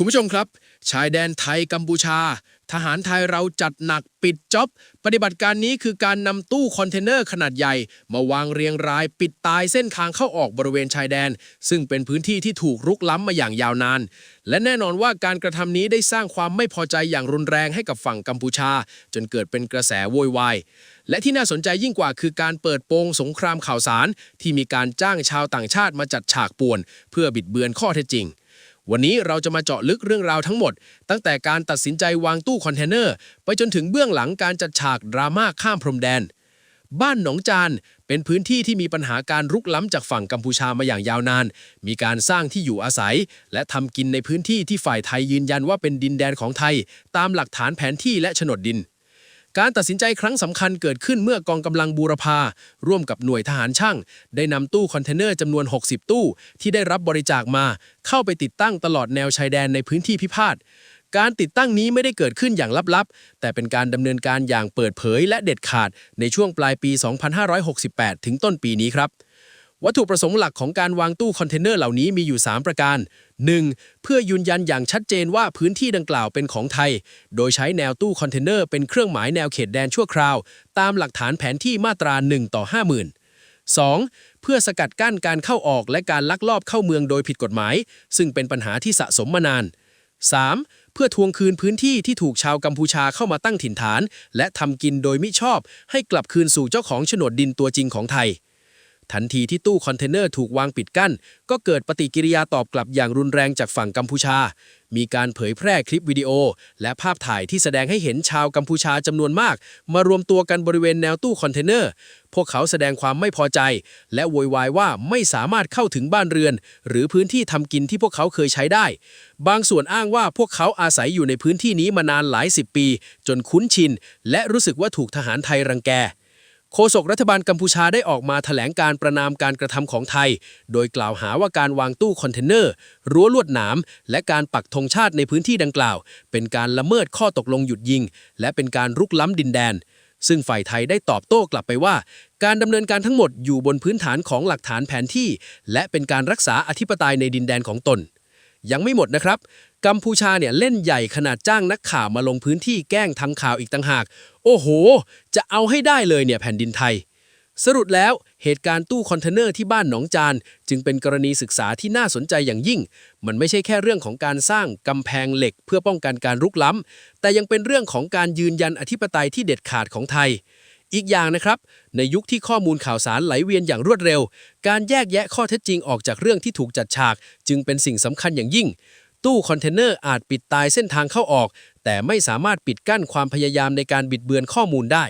คุณผู้ชมครับ ชายแดนไทยกัมพูชา ทหารไทยเราจัดหนักปิดจ็อบปฏิบัติการนี้คือการนำตู้คอนเทนเนอร์ขนาดใหญ่ มาวางเรียงรายปิดตายเส้นทางเข้าออกบริเวณชายแดน ซึ่งเป็นพื้นที่ที่ถูกรุกล้ำมาอย่างยาวนาน และแน่นอนว่าการกระทำนี้ได้สร้างความไม่พอใจอย่างรุนแรงให้กับฝั่งกัมพูชา จนเกิดเป็นกระแสโวยวายและที่น่าสนใจยิ่งกว่าคือการเปิดโปงสงครามข่าวสาร ที่มีการจ้างชาวต่างชาติมาจัดฉากป่วน เพื่อบิดเบือนข้อเท็จจริง วันนี้เราจะมาเจาะลึกเรื่องราวทั้งหมด ตั้งแต่การตัดสินใจวางตู้คอนเทนเนอร์ ไปจนถึงเบื้องหลังการจัดฉากดราม่าข้ามพรมแดน บ้านหนองจานเป็นพื้นที่ที่มีปัญหาการรุกล้ำจากฝั่งกัมพูชามาอย่างยาวนาน มีการสร้างที่อยู่อาศัย และทำกินในพื้นที่ที่ฝ่ายไทยยืนยันว่าเป็นดินแดนของไทย ตามหลักฐานแผนที่และโฉนดดิน การตัดสินใจครั้งสำคัญเกิดขึ้นเมื่อกองกำลังบูรพา ร่วมกับหน่วยทหารช่าง ได้นำตู้คอนเทนเนอร์จำนวน 60 ตู้ ที่ได้รับบริจาคมา เข้าไปติดตั้งตลอดแนวชายแดนในพื้นที่พิพาทการติดตั้งนี้ไม่ได้เกิดขึ้นอย่างลับๆ แต่เป็นการดำเนินการอย่างเปิดเผยและเด็ดขาดในช่วงปลายปี 2568 ถึงต้นปีนี้ครับ วัตถุประสงค์หลักของการวางตู้คอนเทนเนอร์เหล่านี้มีอยู่ 3 ประการ 1. เพื่อยืนยันอย่างชัดเจนว่าพื้นที่ดังกล่าวเป็นของไทย โดยใช้แนวตู้คอนเทนเนอร์เป็นเครื่องหมายแนวเขตแดนชั่วคราว ตามหลักฐานแผนที่มาตรา 1 ต่อ 50,000 2. เพื่อสกัดกั้นการเข้าออกและการลักลอบเข้าเมืองโดยผิดกฎหมาย ซึ่งเป็นปัญหาที่สะสมมานาน 3. เพื่อทวงคืนพื้นที่ที่ถูกชาวกัมพูชาเข้ามาตั้งถิ่นฐาน และทำกินโดยมิชอบ ให้กลับคืนสู่เจ้าของโฉนดดินตัวจริงของไทย ทันทีที่ตู้คอนเทนเนอร์ถูกวางปิดกั้น ก็เกิดปฏิกิริยาตอบกลับอย่างรุนแรงจากฝั่งกัมพูชา มีการเผยแพร่คลิปวิดีโอ และภาพถ่ายที่แสดงให้เห็นชาวกัมพูชาจำนวนมาก มารวมตัวกันบริเวณแนวตู้คอนเทนเนอร์ พวกเขาแสดงความไม่พอใจ และโวยวายว่าไม่สามารถเข้าถึงบ้านเรือน หรือพื้นที่ทำกินที่พวกเขาเคยใช้ได้ บางส่วนอ้างว่าพวกเขาอาศัยอยู่ในพื้นที่นี้มานานหลายสิบปี จนคุ้นชิน และรู้สึกว่าถูกทหารไทยรังแก โฆษกรัฐบาลกัมพูชาได้ออกมาแถลงการประนามการกระทำของไทย โดยกล่าวหาว่าการวางตู้คอนเทนเนอร์ รั้วลวดหนาม และการปักธงชาติในพื้นที่ดังกล่าว เป็นการละเมิดข้อตกลงหยุดยิง และเป็นการรุกล้ำดินแดน ซึ่งฝ่ายไทยได้ตอบโต้กลับไปว่า การดำเนินการทั้งหมดอยู่บนพื้นฐานของหลักฐานแผนที่ และเป็นการรักษาอธิปไตยในดินแดนของตน ยังไม่หมดนะครับ กัมพูชาเนี่ยเล่นใหญ่ขนาดจ้างนักข่าวมาลงพื้นที่แกล้งทำข่าวอีกต่างหาก โอ้โห จะเอาให้ได้เลยเนี่ยแผ่นดินไทย สรุปแล้วเหตุการณ์ตู้คอนเทนเนอร์ที่บ้านหนองจาน จึงเป็นกรณีศึกษาที่น่าสนใจอย่างยิ่ง มันไม่ใช่แค่เรื่องของการสร้างกำแพงเหล็กเพื่อป้องกันการรุกล้ำแต่ยังเป็นเรื่องของการยืนยันอธิปไตยที่เด็ดขาดของไทย อีกอย่างนะครับ ในยุคที่ข้อมูลข่าวสารไหลเวียนอย่างรวดเร็ว การแยกแยะข้อเท็จจริงออกจากเรื่องที่ถูกจัดฉาก จึงเป็นสิ่งสำคัญอย่างยิ่ง ตู้คอนเทนเนอร์อาจปิดตายเส้นทางเข้าออก แต่ไม่สามารถปิดกั้นความพยายามในการบิดเบือนข้อมูลได้